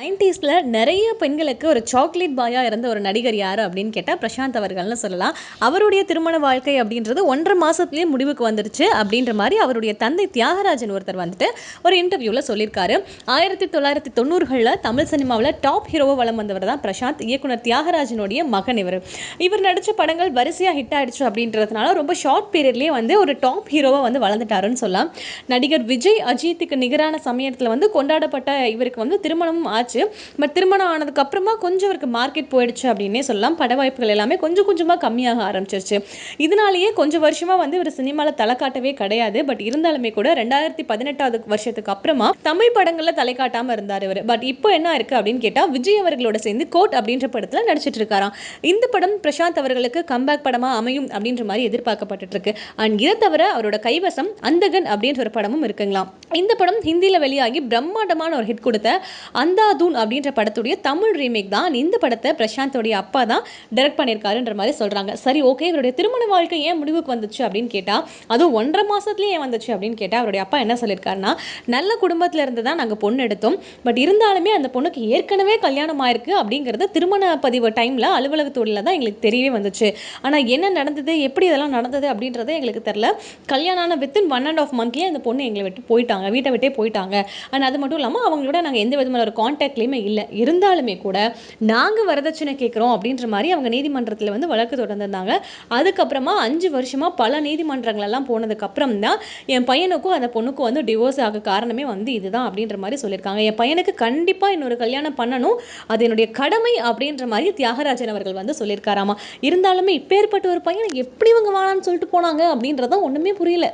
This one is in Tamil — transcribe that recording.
நைன்டிஸில் நிறைய பெண்களுக்கு ஒரு சாக்லேட் பாயாக இருந்த ஒரு நடிகர் யார் அப்படின்னு கேட்டால் பிரசாந்த் அவர்கள்னு சொல்லலாம். அவருடைய திருமண வாழ்க்கை அப்படின்றது ஒன்றரை மாதத்துலேயே முடிவுக்கு வந்துருச்சு அப்படின்ற மாதிரி அவருடைய தந்தை தியாகராஜன் ஒருத்தர் வந்துட்டு ஒரு இன்டர்வியூவில் சொல்லியிருக்காரு. ஆயிரத்தி தொள்ளாயிரத்தி தொண்ணூறுகளில் தமிழ் சினிமாவில் டாப் ஹீரோவை வளம் வந்தவர் தான் பிரசாந்த். இயக்குனர் தியாகராஜனுடைய மகன் இவர். இவர் நடித்த படங்கள் வரிசையாக ஹிட் ஆயிடுச்சு அப்படின்றதுனால ரொம்ப ஷார்ட் பீரியட்லேயே வந்து ஒரு டாப் ஹீரோவாக வந்து வளர்ந்துட்டாருன்னு சொல்லலாம். நடிகர் விஜய் அஜித்துக்கு நிகரான சமயத்தில் வந்து கொண்டாடப்பட்ட இவருக்கு வந்து திருமணமும் ஆச்சு. பட் திருமணம் ஆனதுக்கு அப்புறமா கொஞ்சம் இவருக்கு மார்க்கெட் போயிடுச்சு அப்படின்னே சொல்லலாம். பட வாய்ப்புகள் எல்லாமே கொஞ்சம் கொஞ்சமாக கம்மியாக ஆரம்பிச்சிருச்சு. இதனாலேயே கொஞ்சம் வருஷமாக வந்து இவர் சினிமாவில் தலை காட்டவே கிடையாது. பட் இருந்தாலுமே கூட ரெண்டாயிரத்தி பதினெட்டாவது வருஷத்துக்கு அப்புறமா தமிழ் படங்களில் தலை காட்டாமல் இருந்தார் இவர். பட் இப்போ என்ன இருக்குது அப்படின்னு கேட்டால் விஜய் அவர்களோட சேர்ந்து கோட் அப்படின்ற படத்தில் நடிச்சிட்டு இருக்காராம். இந்த படம் பிரசாந்த் அவர்களுக்கு கம்பேக் படமாக அமையும் அப்படின்ற மாதிரி எதிர்பார்க்கப்பட்டு இருக்கு. அண்ட் இதை தவிர அவரோட கைவசம் அந்தகன் அப்படின்ற ஒரு படமும் இருக்குங்களாம். இந்த படம் ஹிந்தியில் வெளியாகி பிரம்மாண்டமான ஒரு ஹிட் கொடுத்த தூன் அப்படின்ற படத்துடைய தமிழ் ரீமேக் தான். இந்த படத்தை பிரசாந்தோடைய அப்பா தான் டைரக்ட் பண்ணியிருக்காருன்ற மாதிரி சொல்கிறாங்க சரி ஓகே இவருடைய திருமண வாழ்க்கை ஏன் முடிவுக்கு வந்துச்சு அப்படின்னு கேட்டால் அதுவும் ஒன்றரை மாதத்துலேயே ஏன் வந்துச்சு அப்படின்னு கேட்டால் அவருடைய அப்பா என்ன சொல்லியிருக்காருன்னா நல்ல குடும்பத்தில் இருந்து தான் நாங்கள் பொண்ணு எடுத்தோம். பட் இருந்தாலுமே அந்த பொண்ணுக்கு ஏற்கனவே கல்யாணம் ஆயிருக்கு அப்படிங்கிறது திருமண பதிவு டைமில் அலுவலகத்தோடில் தான் எங்களுக்கு தெரியவே வந்துச்சு. ஆனால் என்ன நடந்தது எப்படி இதெல்லாம் நடந்தது அப்படின்றத எங்களுக்கு தெரில கல்யாணம் வித்தின் ஒன் அண்ட் ஆஃப் மந்த்லேயே அந்த பொண்ணு எங்களை விட்டு போயிட்டாங்க வீட்டை விட்டே போயிட்டாங்க. அண்ட் அது மட்டும் இல்லாமல் அவங்களோட நாங்கள் எந்த விதமான ஒரு கான்டாக்ட்லேயுமே இல்லை. இருந்தாலுமே கூட நாங்கள் வரதட்சணை கேட்குறோம் அப்படின்ற மாதிரி அவங்க நீதிமன்றத்தில் வந்து வழக்கு தொடர்ந்துருந்தாங்க. அதுக்கப்புறமா அஞ்சு வருஷமாக பல நீதிமன்றங்களெல்லாம் போனதுக்கப்புறம் தான் என் பையனுக்கும் அந்த பொண்ணுக்கும் வந்து டிவோர்ஸ் ஆக காரணமே வந்து இதுதான் அப்படின்ற மாதிரி சொல்லியிருக்காங்க. என் பையனுக்கு கண்டிப்பாக இன்னொரு கல்யாணம் பண்ணணும். அது என்னுடைய கடமை அப்படின்ற மாதிரி தியாகராஜன் அவர்கள் வந்து சொல்லியிருக்காராமா. இருந்தாலுமே இப்பேற்பட்ட ஒரு பையனை எப்படி இவங்க வாழான்னு சொல்லிட்டு போனாங்க அப்படின்றதான் ஒன்றுமே புரியல.